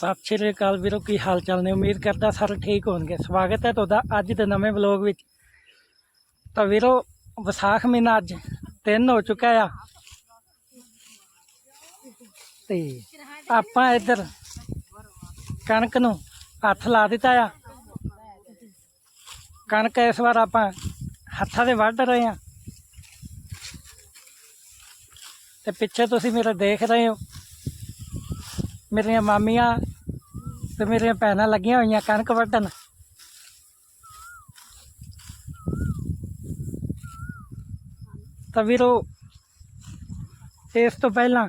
ਸਤਿ ਸ਼੍ਰੀ ਅਕਾਲ ਵੀਰੋ, ਕੀ ਹਾਲ ਚਾਲ ਨੇ? ਉਮੀਦ ਕਰਦਾ ਸਾਰੇ ਠੀਕ ਹੋਣਗੇ। ਸਵਾਗਤ ਹੈ ਤੁਹਾਡਾ ਅੱਜ ਦੇ ਨਵੇਂ ਵਲੌਗ ਵਿੱਚ। ਤਾਂ ਵੀਰੋ, ਵਿਸਾਖ ਮਹੀਨਾ ਅੱਜ ਤਿੰਨ ਹੋ ਚੁੱਕਾ ਆ। ਤੇ ਆਪਾਂ ਇੱਧਰ ਕਣਕ ਨੂੰ ਹੱਥ ਲਾ ਦਿੱਤਾ ਆ। ਕਣਕ ਇਸ ਵਾਰ ਆਪਾਂ ਹੱਥਾਂ ਦੇ ਵੱਢ ਰਹੇ ਆ। ਤੇ ਪਿੱਛੇ ਤੁਸੀਂ ਮੇਰਾ ਦੇਖ ਰਹੇ ਹੋ। ਮੇਰੀਆਂ ਮਾਮੀਆਂ ਤੇ ਮੇਰੀਆਂ ਭੈਣਾਂ ਲੱਗੀਆਂ ਹੋਈਆਂ ਕਣਕ ਵੱਢਣ। ਤਾਂ ਵੀਰੋ, ਇਸ ਤੋਂ ਪਹਿਲਾਂ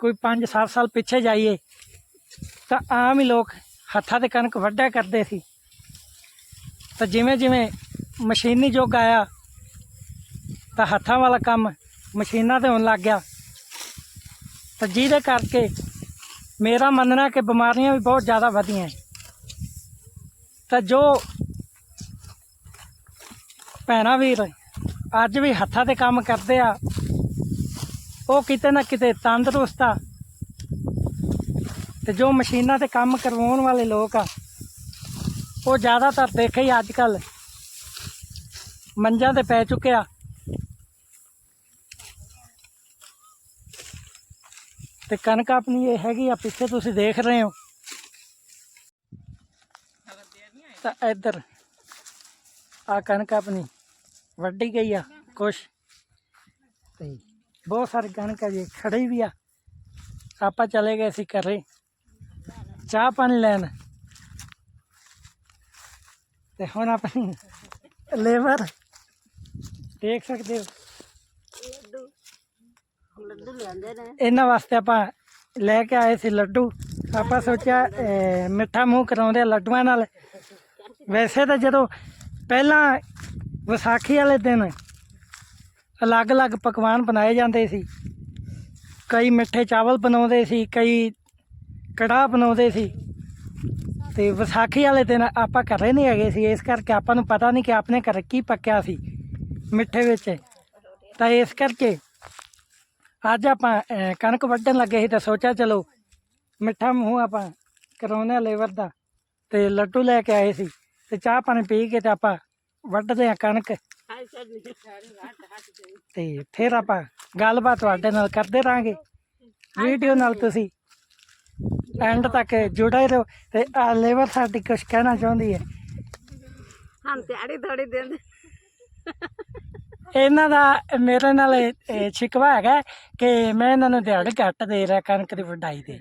ਕੋਈ 5-7 ਸਾਲ ਪਿੱਛੇ ਜਾਈਏ, ਤਾਂ ਆਮ ਹੀ ਲੋਕ ਹੱਥਾਂ ਤੇ ਕਣਕ ਵੱਢਿਆ ਕਰਦੇ ਸੀ। ਤਾਂ ਜਿਵੇਂ ਜਿਵੇਂ ਮਸ਼ੀਨੀ ਯੁੱਗ ਆਇਆ, ਤਾਂ ਹੱਥਾਂ ਵਾਲਾ ਕੰਮ ਮਸ਼ੀਨਾਂ ਤੇ ਹੋਣ ਲੱਗ ਗਿਆ। ਤਾਂ ਜਿਹਦੇ ਕਰਕੇ ਮੇਰਾ ਮੰਨਣਾ ਕਿ ਬਿਮਾਰੀਆਂ ਵੀ ਬਹੁਤ ਜ਼ਿਆਦਾ ਵਧੀਆਂ ਤਾਂ ਜੋ ਭੈਣਾਂ ਵੀਰ ਅੱਜ ਵੀ ਹੱਥਾਂ ਤੇ ਕੰਮ ਕਰਦੇ ਆ, ਉਹ ਕਿਤੇ ਨਾ ਕਿਤੇ ਤੰਦਰੁਸਤ ਆ। ਤੇ ਜੋ ਮਸ਼ੀਨਾਂ ਤੇ ਕੰਮ ਕਰਵਾਉਣ ਵਾਲੇ ਲੋਕ ਆ, ਉਹ ਜ਼ਿਆਦਾਤਰ ਦੇਖੇ ਹੀ ਅੱਜ ਕੱਲ ਮੰਜਾਂ ਤੇ ਪੈ ਚੁੱਕਿਆ ਤੇ ਕਣਕ ਆਪਣੀ ਇਹ ਹੈਗੀ ਆ, ਪਿੱਛੇ ਤੁਸੀਂ ਦੇਖ ਰਹੇ ਹੋ। ਤਾਂ ਇੱਧਰ ਆ ਕਣਕ ਆਪਣੀ ਵੱਢੀ ਗਈ ਆ, ਕੁਛ। ਤੇ ਬਹੁਤ ਸਾਰੀ ਕਣਕ ਅਜੇ ਖੜੀ ਵੀ ਆ। ਆਪਾਂ ਚਲੇ ਗਏ ਸੀ ਘਰੇ, ਚਾਹ ਪਾਣੀ ਲੈਣ। ਤੇ ਹੁਣ ਆਪਣੀ ਲੇਬਰ, ਦੇਖ ਸਕਦੇ ਹੋ। ਲੱਡੂ ਲਿਆਂਦੇ ਨੇ। ਇਹਨਾਂ ਵਾਸਤੇ ਆਪਾਂ ਲੈ ਕੇ ਆਏ ਸੀ ਲੱਡੂ। ਆਪਾਂ ਸੋਚਿਆ ਅਹ, ਮਿੱਠਾ ਮੂੰਹ ਕਰਾਉਂਦੇ ਆ ਲੱਡੂਆਂ ਨਾਲ। ਵੈਸੇ ਤਾਂ ਜਦੋਂ ਪਹਿਲਾਂ ਵਿਸਾਖੀ ਵਾਲੇ ਦਿਨ ਅਲੱਗ-ਅਲੱਗ ਪਕਵਾਨ ਬਣਾਏ ਜਾਂਦੇ ਸੀ। ਕਈ ਮਿੱਠੇ ਚਾਵਲ ਬਣਾਉਂਦੇ ਸੀ ਕਈ ਕੜਾਹ ਬਣਾਉਂਦੇ ਸੀ। ਤੇ ਵਿਸਾਖੀ ਵਾਲੇ ਦਿਨ ਆਪਾਂ ਘਰੇ ਨਹੀਂ ਹੈਗੇ ਸੀ। ਇਸ ਕਰਕੇ ਆਪਾਂ ਨੂੰ ਪਤਾ ਨਹੀਂ ਕਿ ਆਪਣੇ ਘਰ ਕੀ ਪੱਕਿਆ ਸੀ ਮਿੱਠੇ ਵਿੱਚ। ਤਾਂ ਇਸ ਕਰਕੇ ਅੱਜ ਆਪਾਂ ਅਹ, ਕਣਕ ਵੱਢਣ ਲੱਗੇ ਸੀ ਤਾਂ ਸੋਚਿਆ ਚਲੋ ਮਿੱਠਾ ਮੂੰਹ ਆਪਾਂ ਕਰਾਉਨੇ ਲੇਵਰ ਦਾ ਤੇ ਲੱਡੂ ਲੈ ਕੇ ਆਏ ਸੀ ਤੇ ਚਾਹ ਪਾਣੀ ਪੀ ਕੇ ਤੇ ਆਪਾਂ ਵੱਢਦੇ ਆ ਕਣਕ ਹਾਏ ਚੱਲ ਤੇ ਫਿਰ ਆਪਾਂ ਗੱਲਬਾਤ ਤੁਹਾਡੇ ਨਾਲ ਕਰਦੇ ਰਾਂਗੇ ਵੀਡੀਓ ਨਾਲ ਤੁਸੀਂ ਐਂਡ ਤੱਕ ਜੁੜੇ ਰਹੋ ਤੇ ਆ ਲੇਵਰ ਸਾਡੀ ਕੁਝ ਕਹਿਣਾ ਚਾਹੁੰਦੀ ਹੈ ਹਾਂ ਤਿਆੜੀ ਥੋੜੀ ਦਿੰਦੇ ਇਹਨਾਂ ਦਾ ਮੇਰੇ ਨਾਲ ਇਹ- ਸ਼ਿਕਵਾ ਹੈਗਾ ਕਿ ਮੈਂ ਇਹਨਾਂ ਨੂੰ ਦਿਹਾੜੀ ਘੱਟ ਦੇ ਰਿਹਾ ਕਣਕ ਦੀ ਵਢਾਈ ਦੇ।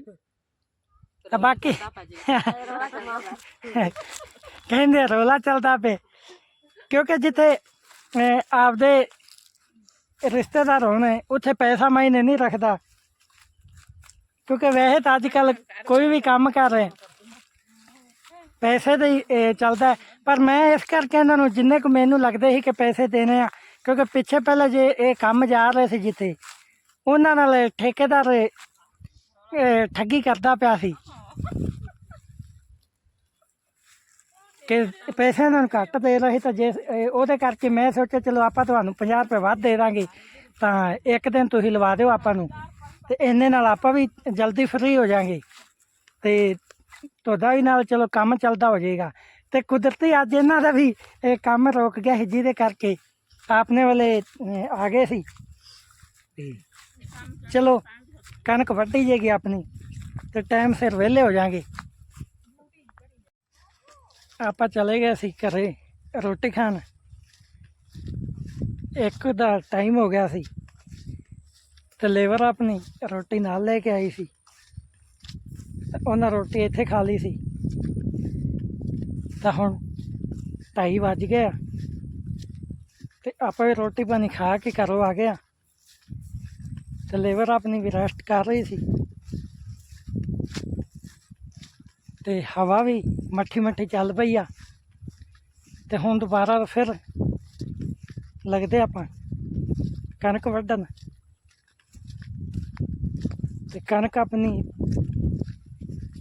ਤਾਂ ਬਾਕੀ ਕਹਿੰਦੇ ਰੋਲਾ ਚੱਲਦਾ ਪਏ ਕਿਉਂਕਿ ਜਿੱਥੇ ਆਪਦੇ ਰਿਸ਼ਤੇਦਾਰ ਹੋਣ ਉੱਥੇ ਪੈਸਾ ਮਾਇਨੇ ਨਹੀਂ ਰੱਖਦਾ। ਕਿਉਂਕਿ ਵੈਸੇ ਤਾਂ ਅੱਜ ਕੱਲ ਕੋਈ ਵੀ ਕੰਮ ਕਰ ਰਿਹਾ। ਪੈਸੇ ਦਾ ਚੱਲਦਾ। ਪਰ ਮੈਂ ਇਸ ਕਰਕੇ ਇਹਨਾਂ ਨੂੰ ਜਿੰਨੇ ਕੁ ਮੈਨੂੰ ਲੱਗਦੇ ਸੀ ਕਿ ਪੈਸੇ ਦੇਣੇ ਆ ਕਿਉਂਕਿ ਪਿੱਛੇ ਪਹਿਲਾਂ ਜੇ ਇਹ ਕੰਮ ਜਾ ਰਹੇ ਸੀ ਜਿੱਥੇ, ਉਹਨਾਂ ਨਾਲ ਠੇਕੇਦਾਰ ਠੱਗੀ ਕਰਦਾ ਪਿਆ ਸੀ। ਕਿ ਪੈਸੇ ਇਹਨਾਂ ਨੂੰ ਘੱਟ ਦੇ ਰਹੇ ਤਾਂ ਜੇ ਉਹਦੇ ਕਰਕੇ ਮੈਂ ਸੋਚਿਆ, ਚਲੋ ਆਪਾਂ ਤੁਹਾਨੂੰ 50 ਰੁਪਏ ਵੱਧ ਦੇ ਦਾਂਗੇ, ਤਾਂ ਇੱਕ ਦਿਨ ਤੁਸੀਂ ਲਵਾ ਦਿਓ ਆਪਾਂ ਨੂੰ। ਤੇ ਇੰਨੇ ਨਾਲ ਆਪਾਂ ਵੀ ਜਲਦੀ ਫ੍ਰੀ ਹੋ ਜਾਾਂਗੇ। ਤੇ ਤੁਹਾਡਾ ਵੀ ਨਾਲ ਚਲੋ ਕੰਮ ਚੱਲਦਾ ਹੋ ਜਾਏਗਾ। ਤੇ ਕੁਦਰਤੀ ਅੱਜ ਇਹਨਾਂ ਦਾ ਵੀ ਇਹ ਕੰਮ ਰੁਕ ਗਿਆ ਸੀ ਜਿਹਦੇ ਕਰਕੇ ਆਪਨੇ ਵਾਲੇ ਆ ਗਏ ਸੀ। ਤੇ ਚਲੋ ਕਣਕ ਵੱਢੀ ਜਾਏਗੀ ਆਪਣੀ ਤੇ ਟਾਈਮ ਸਿਰ ਵਿਹਲੇ ਹੋ ਜਾਾਂਗੇ। ਆਪਾਂ ਚਲੇ ਗਏ ਸੀ ਘਰੇ ਰੋਟੀ ਖਾਣ। ਇੱਕ ਦਾ ਟਾਈਮ ਹੋ ਗਿਆ ਸੀ ਤੇ ਲੇਬਰ ਆਪਣੀ ਰੋਟੀ ਨਾਲ ਲੈ ਕੇ ਆਈ ਸੀ। ਉਹਨਾਂ ਰੋਟੀ ਇੱਥੇ ਖਾ ਲਈ ਸੀ। ਤਾਂ ਹੁਣ ਢਾਈ ਵੱਜ ਗਏ ਆ। ਤੇ ਆਪਾਂ ਵੀ ਰੋਟੀ ਪਾਣੀ ਖਾ ਕੇ ਘਰੋਂ ਆ ਗਿਆ ਆ। ਤੇ ਲੇਬਰ ਆਪਣੀ ਵੀ ਰੈਸਟ ਕਰ ਰਹੀ ਸੀ। ਤੇ ਹਵਾ ਵੀ ਮੱਠੀ ਮੱਠੀ ਚੱਲ ਪਈ ਆ। ਤੇ ਹੁਣ ਦੁਬਾਰਾ ਫਿਰ ਲੱਗਦੇ ਆਪਾਂ ਕਣਕ ਵੱਢਣ। ਤੇ ਕਣਕ ਆਪਣੀ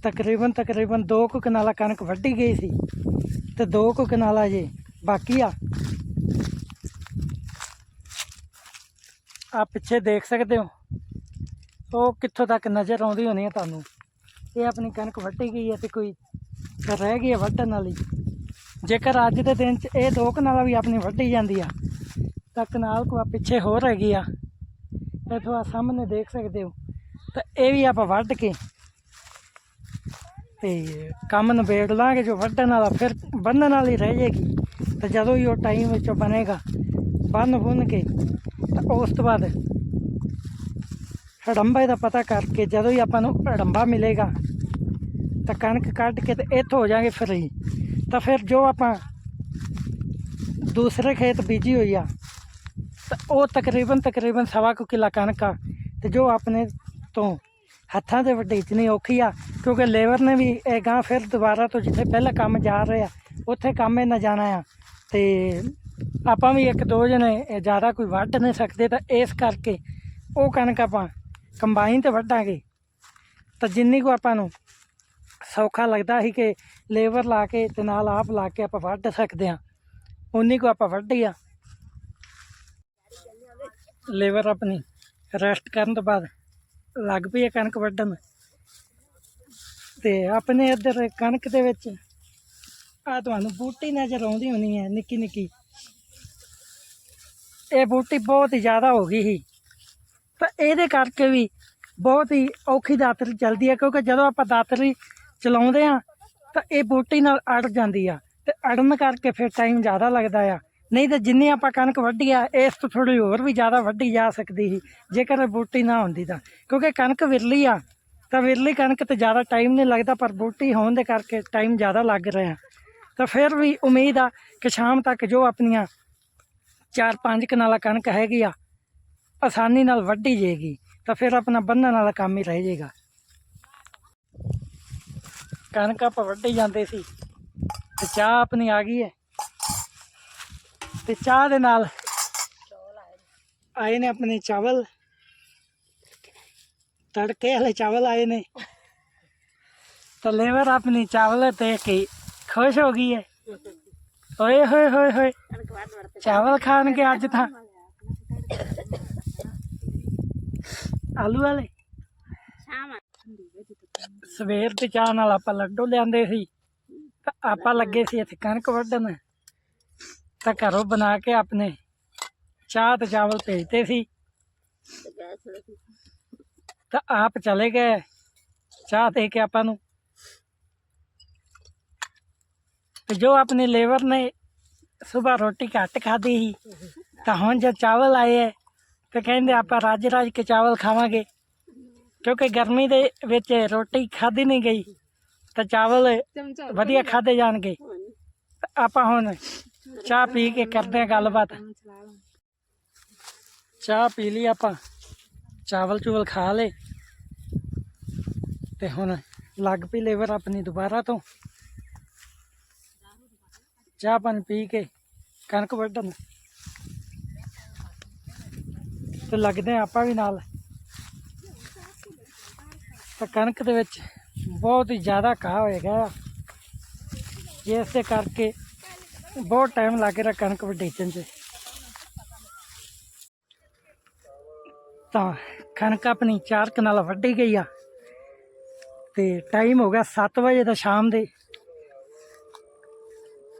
ਤਕਰੀਬਨ ਤਕਰੀਬਨ 2 ਕੁ ਕਨਾਲਾ ਕਣਕ ਵੱਢੀ ਗਈ ਸੀ। ਤੇ 2 ਕੁ ਕਨਾਲਾ ਜੇ ਬਾਕੀ ਆ। ਆ ਪਿੱਛੇ ਦੇਖ ਸਕਦੇ ਹੋ? ਉਹ ਕਿੱਥੋਂ ਤੱਕ ਨਜ਼ਰ ਆਉਂਦੀ ਹੋਣੀ ਹੈ ਤੁਹਾਨੂੰ? ਇਹ ਆਪਣੀ ਕਣਕ ਵੱਢੀ ਗਈ ਹੈ ਤੇ ਕੋਈ ਰਹਿ ਗਈ ਹੈ ਵੱਢਣ ਵਾਲੀ। ਜੇਕਰ ਅੱਜ ਦੇ ਦਿਨ 'ਚ ਇਹ ਦੋ ਕਨਾਲਾਂ ਵੀ ਆਪਣੀ ਵੱਢੀ ਜਾਂਦੀ ਆ, ਤਾਂ ਕਨਾਲ ਕੋ ਪਿੱਛੇ ਹੋਰ ਹੈਗੀ ਆ। ਇੱਥੋਂ ਆ ਸਾਹਮਣੇ ਦੇਖ ਸਕਦੇ ਹੋ? ਤਾਂ ਇਹ ਵੀ ਆਪਾਂ ਵੱਢ ਕੇ ਤੇ ਕੰਮ ਨਿਬੇੜ ਲਾਂਗੇ ਜੋ ਵੱਢਣ ਵਾਲਾ, ਫਿਰ ਬੰਨਣ ਵਾਲੀ ਰਹਿ ਜਾਏਗੀ ਤੇ ਜਦੋਂ ਹੀ ਉਹ ਟਾਈਮ ਵਿੱਚੋਂ ਬਣੇਗਾ ਬੰਨ ਬੁੰਨ ਕੇ ਤਾਂ ਉਸ ਤੋਂ ਬਾਅਦ ਹੜੰਬੇ ਦਾ ਪਤਾ ਕਰਕੇ ਜਦੋਂ ਹੀ ਆਪਾਂ ਨੂੰ ਹੜੰਬਾ ਮਿਲੇਗਾ, ਤਾਂ ਕਣਕ ਕੱਢ ਕੇ ਤੇ ਇੱਥੋਂ ਹੋ ਜਾਾਂਗੇ ਫਰੀ ਤਾਂ ਫਿਰ ਜੋ ਆਪਾਂ ਦੂਸਰੇ ਖੇਤ ਬੀਜੀ ਹੋਈ ਆ, ਤਾਂ ਉਹ ਤਕਰੀਬਨ ਤਕਰੀਬਨ ਸਵਾ ਕੁ ਕਿੱਲਾ ਕਣਕ ਆ, ਤੇ ਜੋ ਆਪਣੇ ਤੋਂ ਹੱਥਾਂ ਦੇ ਵਢੀਚਣੀ ਔਖੀ ਆ, ਕਿਉਂਕਿ ਲੇਬਰ ਨੇ ਵੀ ਇਹ ਗਾਂ ਫਿਰ ਦੁਬਾਰਾ ਤੋਂ ਜਿੱਥੇ ਪਹਿਲਾਂ ਕੰਮ ਜਾ ਰਹੇ ਆ, ਉੱਥੇ ਕੰਮ ਇਹ ਨਾ ਜਾਣਾ ਆ, ਤੇ ਆਪਾਂ ਵੀ ਇੱਕ ਦੋ ਜਣੇ ਜ਼ਿਆਦਾ ਕੋਈ ਵੱਢ ਨਹੀਂ ਸਕਦੇ ਤਾਂ ਇਸ ਕਰਕੇ ਉਹ ਕਣਕ ਆਪਾਂ ਕੰਬਾਈਨ ਤੇ ਵੱਢਾਂਗੇ। ਤਾਂ ਜਿੰਨੀ ਕੋ ਆਪਾਂ ਨੂੰ ਸੌਖਾ ਲੱਗਦਾ ਸੀ ਕਿ ਲੇਬਰ ਲਾ ਕੇ ਤੇ ਨਾਲ ਆਪ ਲਾ ਕੇ ਆਪਾਂ ਵੱਢ ਸਕਦੇ ਆ ਉਨੀ ਕੋ ਆਪਾਂ ਵੱਢੀ ਆ। ਲੇਬਰ ਆਪਣੀ ਰੈਸਟ ਕਰਨ ਤੋਂ ਬਾਅਦ ਲੱਗ ਪਈ ਹੈ ਕਣਕ ਵੱਢਣ। ਤੇ ਆਪਣੇ ਇੱਧਰ ਕਣਕ ਦੇ ਵਿੱਚ ਆ ਤੁਹਾਨੂੰ ਬੂਟੀ ਨਜ਼ਰ ਆਉਂਦੀ ਹੋਣੀ ਹੈ ਨਿੱਕੀ ਨਿੱਕੀ। ਇਹ ਬੂਟੀ ਬਹੁਤ ਹੀ ਜ਼ਿਆਦਾ ਹੋ ਗਈ ਸੀ। ਤਾਂ ਇਹਦੇ ਕਰਕੇ ਵੀ ਬਹੁਤ ਹੀ ਔਖੀ ਦਾਤਰੀ ਚੱਲਦੀ ਹੈ ਕਿਉਂਕਿ ਜਦੋਂ ਆਪਾਂ ਦਾਤਰੀ ਚਲਾਉਂਦੇ ਆ, ਤਾਂ ਇਹ ਬੂਟੀ ਨਾਲ ਅੜ ਜਾਂਦੀ ਆ ਤੇ ਅੜਨ ਕਰਕੇ ਫਿਰ ਟਾਈਮ ਜ਼ਿਆਦਾ ਲੱਗਦਾ ਆ। ਨਹੀਂ ਤਾਂ ਜਿੰਨੀ ਆਪਾਂ ਕਣਕ ਵੱਢੀ ਆ, ਇਸ ਤੋਂ ਥੋੜੀ ਹੋਰ ਵੀ ਜ਼ਿਆਦਾ ਵੱਢੀ ਜਾ ਸਕਦੀ ਸੀ, ਜੇਕਰ ਇਹ ਬੂਟੀ ਨਾ ਹੁੰਦੀ ਤਾਂ। ਕਿਉਂਕਿ ਕਣਕ ਵਿਰਲੀ ਆ, ਤਾਂ ਵਿਰਲੀ ਕਣਕ ਤੇ ਜ਼ਿਆਦਾ ਟਾਈਮ ਨਹੀਂ ਲੱਗਦਾ, ਪਰ ਬੂਟੀ ਹੋਣ ਦੇ ਕਰਕੇ ਟਾਈਮ ਜ਼ਿਆਦਾ ਲੱਗ ਰਿਹਾ। ਤਾਂ ਫਿਰ ਵੀ ਉਮੀਦ ਆ ਕਿ ਸ਼ਾਮ ਤੱਕ ਜੋ ਆਪਣੀਆਂ ਚਾਰ ਪੰਜ ਕਨਾਲਾ ਕਣਕ ਹੈਗੀ ਆ, ਆਸਾਨੀ ਨਾਲ ਵੱਢੀ ਜਾਏਗੀ, ਤਾਂ ਫਿਰ ਆਪਣਾ ਬੰਨਣ ਵਾਲਾ ਕੰਮ ਹੀ ਰਹਿ ਜਾਏਗਾ। ਕਣਕ ਆਪਾਂ ਵੱਢੀ ਜਾਂਦੇ ਸੀ, ਤੇ ਚਾਹ ਆਪਣੀ ਆ ਗਈ ਹੈ। ਤੇ ਚਾਹ ਦੇ ਨਾਲ ਆਏ ਨੇ ਆਪਣੇ ਚਾਵਲ। ਤੜਕੇ ਵਾਲੇ ਚਾਵਲ ਆਏ ਨੇ। ਤਾਂ ਲੇਬਰ ਆਪਣੀ ਚਾਵਲ ਤੇ ਕੇ ਖੁਸ਼ ਹੋ ਗਈ ਹੈ। ਓਏ ਹੋਏ ਹੋਏ ਹੋਏ। ਕਣਕ ਵੱਢ ਵੱਢ ਚਾਵਲ ਖਾਣਗੇ ਅੱਜ ਤਾਂ ਆਲੂ ਵਾਲੇ? ਸਵੇਰ ਦੀ ਚਾਹ ਨਾਲ ਆਪਾਂ ਲੱਡੂ ਲਿਆਂਦੇ ਸੀ। ਤਾਂ ਆਪਾਂ ਲੱਗੇ ਸੀ ਇੱਥੇ ਕਣਕ ਵੱਢਣ। ਤਾਂ ਘਰੋਂ ਬਣਾ ਕੇ ਆਪਣੇ ਚਾਹ ਤੇ ਚਾਵਲ ਭੇਜਦੇ ਸੀ। ਤਾਂ ਆਪ ਚਲੇ ਗਏ। ਚਾਹ ਦੇ ਕੇ ਆਪਾਂ ਨੂੰ ਜੋ ਆਪਣੇ ਲੇਬਰ ਨੇ ਸਵੇਰ ਰੋਟੀ ਘੱਟ ਖਾਧੀ ਸੀ, ਤਾਂ ਹੁਣ ਜੇ ਚਾਵਲ ਆਏ ਹੈ ਤੇ ਕਹਿੰਦੇ ਆਪਾਂ ਰੱਜ ਰੱਜ ਕੇ ਚਾਵਲ ਖਾਵਾਂਗੇ। ਕਿਉਂਕਿ ਗਰਮੀ ਦੇ ਵਿੱਚ ਰੋਟੀ ਖਾਧੀ ਨਹੀਂ ਗਈ, ਤਾਂ ਚਾਵਲ ਵਧੀਆ ਖਾਦੇ ਜਾਣਗੇ। ਤਾਂ ਆਪਾਂ ਹੁਣ ਚਾਹ ਪੀ ਕੇ ਕਰਦੇ ਹਾਂ ਗੱਲਬਾਤ। ਚਾਹ ਪੀ ਲਈ ਆਪਾਂ, ਚਾਵਲ ਚੂਵਲ ਖਾ ਲੇ ਤੇ ਹੁਣ ਲੱਗ ਪਈ ਲੇਬਰ ਆਪਣੀ ਦੁਬਾਰਾ ਤੋਂ। ਚਾਹ ਪਾਣੀ ਪੀ ਕੇ ਕਣਕ ਵੱਢਣ। ਤੇ ਲੱਗਦੇ ਹਾਂ ਆਪਾਂ ਵੀ ਨਾਲ। ਤਾਂ ਕਣਕ ਦੇ ਵਿੱਚ ਬਹੁਤ ਹੀ ਜ਼ਿਆਦਾ ਘਾਹ ਹੋਏਗਾ। ਆ ਜਿਸ ਦੇ ਕਰਕੇ ਬਹੁਤ ਟਾਈਮ ਲੱਗ ਰਿਹਾ ਕਣਕ ਵਢੇਚਣ 'ਚ ਤਾਂ ਕਣਕ ਆਪਣੀ ਚਾਰ ਕਨਾਲ ਵੱਢੀ ਗਈ ਆ। ਤੇ ਟਾਈਮ ਹੋ ਗਿਆ 7 ਵਜੇ ਦਾ ਸ਼ਾਮ ਦੇ।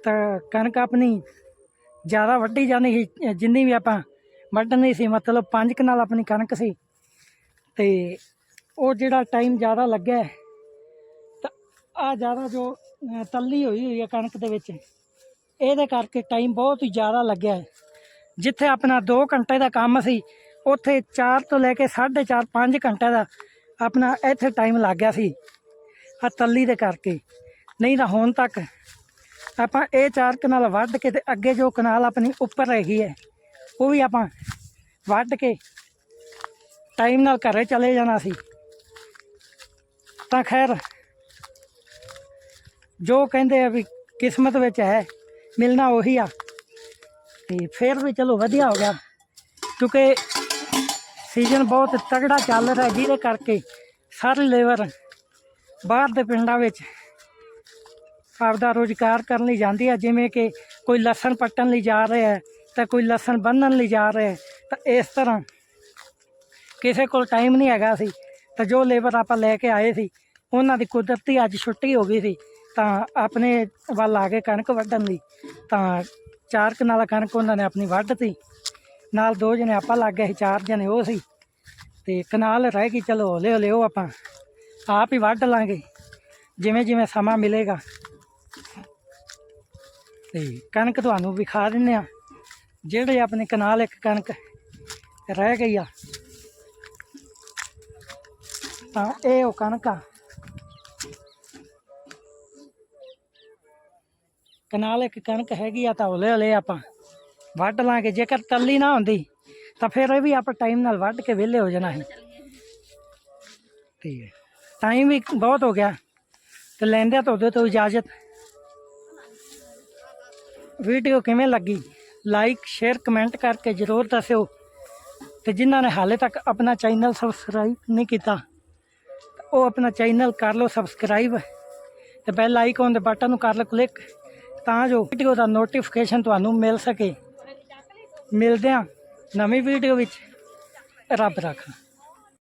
ਤਾਂ ਕਣਕ ਆਪਣੀ ਜ਼ਿਆਦਾ ਵੱਢੀ ਜਾਣੀ ਸੀ ਜਿੰਨੀ ਵੀ ਆਪਾਂ ਵੱਢਣੀ ਸੀ, ਮਤਲਬ ਪੰਜ ਕਨਾਲ ਆਪਣੀ ਕਣਕ ਸੀ। ਤੇ ਉਹ ਜਿਹੜਾ ਟਾਈਮ ਜ਼ਿਆਦਾ ਲੱਗਿਆ ਤਾਂ ਆ ਜ਼ਿਆਦਾ ਜੋ ਤੱਲੀ ਹੋਈ ਹੋਈ ਹੈ ਕਣਕ ਦੇ ਵਿੱਚ, ਇਹਦੇ ਕਰਕੇ ਟਾਈਮ ਬਹੁਤ ਹੀ ਜ਼ਿਆਦਾ ਲੱਗਿਆ ਜਿੱਥੇ ਆਪਣਾ 2 ਘੰਟੇ ਦਾ ਕੰਮ ਸੀ, ਉੱਥੇ 4 ਤੋਂ ਲੈ ਕੇ 4.5 5 ਘੰਟੇ ਦਾ ਆਪਣਾ ਇੱਥੇ ਟਾਈਮ ਲੱਗ ਗਿਆ ਸੀ ਆ ਤੱਲੀ ਦੇ ਕਰਕੇ। ਨਹੀਂ ਤਾਂ ਹੁਣ ਤੱਕ ਆਪਾਂ ਇਹ ਚਾਰ ਕਨਾਲ ਵੱਢ ਕੇ ਤੇ ਅੱਗੇ ਜੋ ਕਨਾਲ ਆਪਣੀ ਉੱਪਰ ਹੈਗੀ ਹੈ, ਉਹ ਵੀ ਆਪਾਂ ਵੱਢ ਕੇ ਟਾਈਮ ਨਾਲ ਘਰੇ ਚਲੇ ਜਾਣਾ ਸੀ। ਤਾਂ ਖੈਰ, ਜੋ ਕਹਿੰਦੇ ਆ ਵੀ ਕਿਸਮਤ ਵਿੱਚ ਹੈ, ਮਿਲਣਾ ਉਹੀ ਆ। ਤੇ ਫਿਰ ਵੀ ਚਲੋ ਵਧੀਆ ਹੋ ਗਿਆ, ਕਿਉਂਕਿ ਸੀਜ਼ਨ ਬਹੁਤ ਤਗੜਾ ਚੱਲ ਰਿਹਾ, ਜਿਹਦੇ ਕਰਕੇ ਸਾਰੀ ਲੇਬਰ ਬਾਹਰ ਦੇ ਪਿੰਡਾਂ ਵਿੱਚ ਆਪਦਾ ਰੋਜ਼ਗਾਰ ਕਰਨ ਲਈ ਜਾਂਦੀ ਹੈ ਜਿਵੇਂ ਕਿ ਕੋਈ ਲਸਣ ਪੱਟਣ ਲਈ ਜਾ ਰਿਹਾ ਹੈ, ਤਾਂ ਕੋਈ ਲਸਣ ਬੰਨਣ ਲਈ ਜਾ ਰਿਹਾ ਹੈ, ਤਾਂ ਇਸ ਤਰ੍ਹਾਂ ਕਿਸੇ ਕੋਲ ਟਾਈਮ ਨਹੀਂ ਹੈਗਾ ਸੀ, ਤਾਂ ਜੋ ਲੇਬਰ ਆਪਾਂ ਲੈ ਕੇ ਆਏ ਸੀ, ਉਹਨਾਂ ਦੀ ਕੁਦਰਤੀ ਅੱਜ ਛੁੱਟੀ ਹੋ ਗਈ ਸੀ, ਤਾਂ ਆਪਣੇ ਵੱਲ ਆ ਗਏ ਕਣਕ ਵੱਢਣ ਲਈ, ਤਾਂ ਚਾਰ ਕਨਾਲਾ ਕਣਕ ਉਹਨਾਂ ਨੇ ਆਪਣੀ ਵੱਢਤੀ, ਨਾਲ ਦੋ ਜਣੇ ਆਪਾਂ ਲੱਗ ਗਏ ਸੀ, ਚਾਰ ਜਣੇ ਉਹ ਸੀ, ਤੇ ਕਨਾਲ ਰਹਿ ਗਈ, ਚਲੋ ਹੌਲੇ ਹੌਲੇ ਉਹ ਆਪਾਂ ਆਪ ਹੀ ਵੱਢ ਲਾਂਗੇ ਜਿਵੇਂ ਜਿਵੇਂ ਸਮਾਂ ਮਿਲੇਗਾ। ਤੇ ਕਣਕ ਤੁਹਾਨੂੰ ਵਿਖਾ ਦਿੰਨੇ ਆ ਜਿਹੜੇ ਆਪਣੇ ਕਨਾਲ ਇੱਕ ਕਣਕ ਰਹਿ ਗਈ ਆ, ਤਾਂ ਇਹ ਉਹ ਕਣਕ ਆ। ਕਨਾਲ ਇੱਕ ਕਣਕ ਹੈਗੀ ਆ ਤਾਂ ਹੌਲੇ ਹੌਲੇ ਆਪਾਂ ਵੱਢ ਲਾਂਗੇ। ਜੇਕਰ ਤੱਲੀ ਨਾ ਹੁੰਦੀ, ਤਾਂ ਫਿਰ ਇਹ ਵੀ ਆਪਾਂ ਟਾਈਮ ਨਾਲ ਵੱਢ ਕੇ ਵਿਹਲੇ ਹੋ ਜਾਣਾ ਸੀ। ਤੇ ਟਾਈਮ ਵੀ ਬਹੁਤ ਹੋ ਗਿਆ। ਤੇ ਲੈਂਦੇ ਤੁਹਾਡੇ ਤੋਂ ਇਜਾਜ਼ਤ ਵੀਡੀਓ ਕਿਵੇਂ ਲੱਗੀ? ਲਾਈਕ ਸ਼ੇਅਰ ਕਮੈਂਟ ਕਰਕੇ ਜ਼ਰੂਰ ਦੱਸਿਓ। ਤੇ ਜਿਨ੍ਹਾਂ ਨੇ ਹਾਲੇ ਤੱਕ ਆਪਣਾ ਚੈਨਲ ਸਬਸਕ੍ਰਾਈਬ ਨਹੀਂ ਕੀਤਾ, ਉਹ ਆਪਣਾ ਚੈਨਲ ਕਰ ਲਓ ਸਬਸਕ੍ਰਾਈਬ ਤੇ ਬੈਲ ਆਈਕਨ ਦੇ ਬਟਨ ਨੂੰ ਕਰ ਲਓ ਕਲਿੱਕ ਤਾਂ ਜੋ ਵੀਡੀਓ ਦਾ ਨੋਟੀਫਿਕੇਸ਼ਨ ਤੁਹਾਨੂੰ ਮਿਲ ਸਕੇ। ਮਿਲਦੇ ਹਾਂ ਨਵੀਂ ਵੀਡੀਓ ਵਿੱਚ। ਰੱਬ ਰਾਖਾ